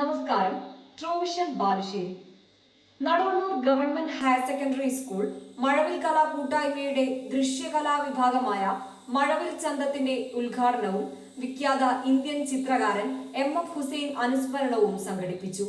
നമസ്കാരം. Trovision Balussery. Naduvannur government higher secondary school മഴവിൽ കലാ കൂട്ടായ്മയുടെ ദൃശ്യകലാ വിഭാഗമായ മഴവിൽ ചന്തത്തിന്റെ ഉദ്ഘാടനവും വിഖ്യാത ഇന്ത്യൻ ചിത്രകാരൻ എം എഫ് ഹുസൈൻ അനുസ്മരണവും സംഘടിപ്പിച്ചു.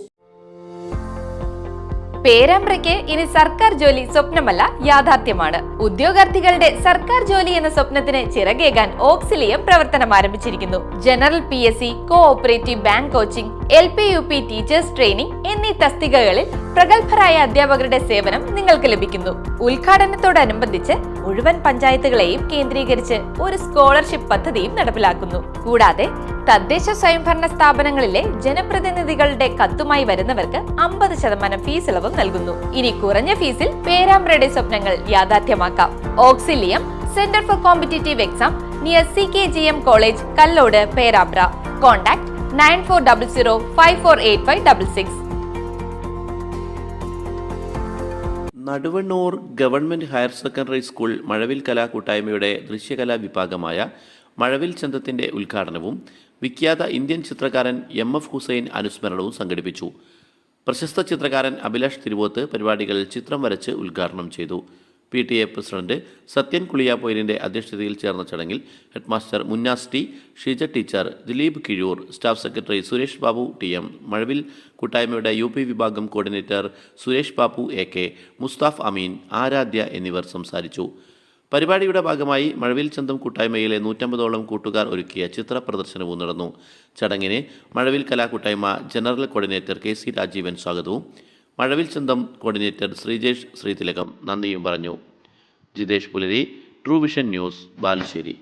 പേരാമ്പ്രയ്ക്ക് ഇനി സർക്കാർ ജോലി സ്വപ്നമല്ല യാഥാർത്ഥ്യമാണ്. ഉദ്യോഗാർത്ഥികളുടെ സർക്കാർ ജോലി എന്ന സ്വപ്നത്തിന് ചിറകേകാൻ ഓക്സിലിയം പ്രവർത്തനം ആരംഭിച്ചിരിക്കുന്നു. General P S C cooperative bank coaching L P U P teachers training എന്നീ തസ്തികകളിൽ പ്രഗത്ഭരായ അധ്യാപകരുടെ സേവനം നിങ്ങൾക്ക് ലഭിക്കുന്നു. ഉദ്ഘാടനത്തോടനുബന്ധിച്ച് മുഴുവൻ പഞ്ചായത്തുകളെയും കേന്ദ്രീകരിച്ച് ഒരു സ്കോളർഷിപ്പ് പദ്ധതിയും നടപ്പിലാക്കുന്നു. കൂടാതെ തദ്ദേശ സ്വയംഭരണ സ്ഥാപനങ്ങളിലെ ജനപ്രതിനിധികളുടെ കത്തുമായി വരുന്നവർക്ക് അമ്പത് ശതമാനം ഫീസ് ഇളവും നൽകുന്നു. ഇനി കുറഞ്ഞ ഫീസിൽ പേരാമ്പ്രയുടെ സ്വപ്നങ്ങൾ യാഥാർത്ഥ്യമാക്കാം. Auxilium centre for competitive exam near C K G M college Kallode Perambra. Contact nine four double zero five four eight five double six. Naduvannur government higher secondary school മഴവിൽ കലാ കൂട്ടായ്മയുടെ ദൃശ്യകലാ വിഭാഗമായ മഴവിൽ ചന്തത്തിന്റെ ഉദ്ഘാടനവും വിഖ്യാത ഇന്ത്യൻ ചിത്രകാരൻ എം എഫ് ഹുസൈൻ അനുസ്മരണവും സംഘടിപ്പിച്ചു. പ്രശസ്ത ചിത്രകാരൻ അഭിലാഷ് തിരുവോത്ത് പരിപാടികളിൽ ചിത്രം വരച്ച് ഉദ്ഘാടനം ചെയ്തു. P T A president Sathyan കുളിയാപ്പൊയിലിന്റെ അധ്യക്ഷതയിൽ ചേർന്ന ചടങ്ങിൽ headmaster Munnas T Sheeja teacher Dileep Kizhur staff secretary Suresh Babu T M മഴവിൽ കൂട്ടായ്മയുടെ യു വിഭാഗം coordinator Suresh Babu A K Musthaf Ameen Aradhya എന്നിവർ സംസാരിച്ചു. പരിപാടിയുടെ ഭാഗമായി മഴവിൽ ചന്തം കൂട്ടായ്മയിലെ നൂറ്റമ്പതോളം കൂട്ടുകാർ ഒരുക്കിയ ചിത്ര പ്രദർശനവും നടന്നു. ചടങ്ങിന് മഴവിൽ കലാകൂട്ടായ്മ general coordinator K C Rajeevan സ്വാഗതവും. മഴവിൽ ചന്തം കോർഡിനേറ്റർ ശ്രീജേഷ് ശ്രീതിലകം നന്ദിയും പറഞ്ഞു. ജിതേഷ് പുലരി ട്രൂ വിഷൻ ന്യൂസ് ബാലുശ്ശേരി.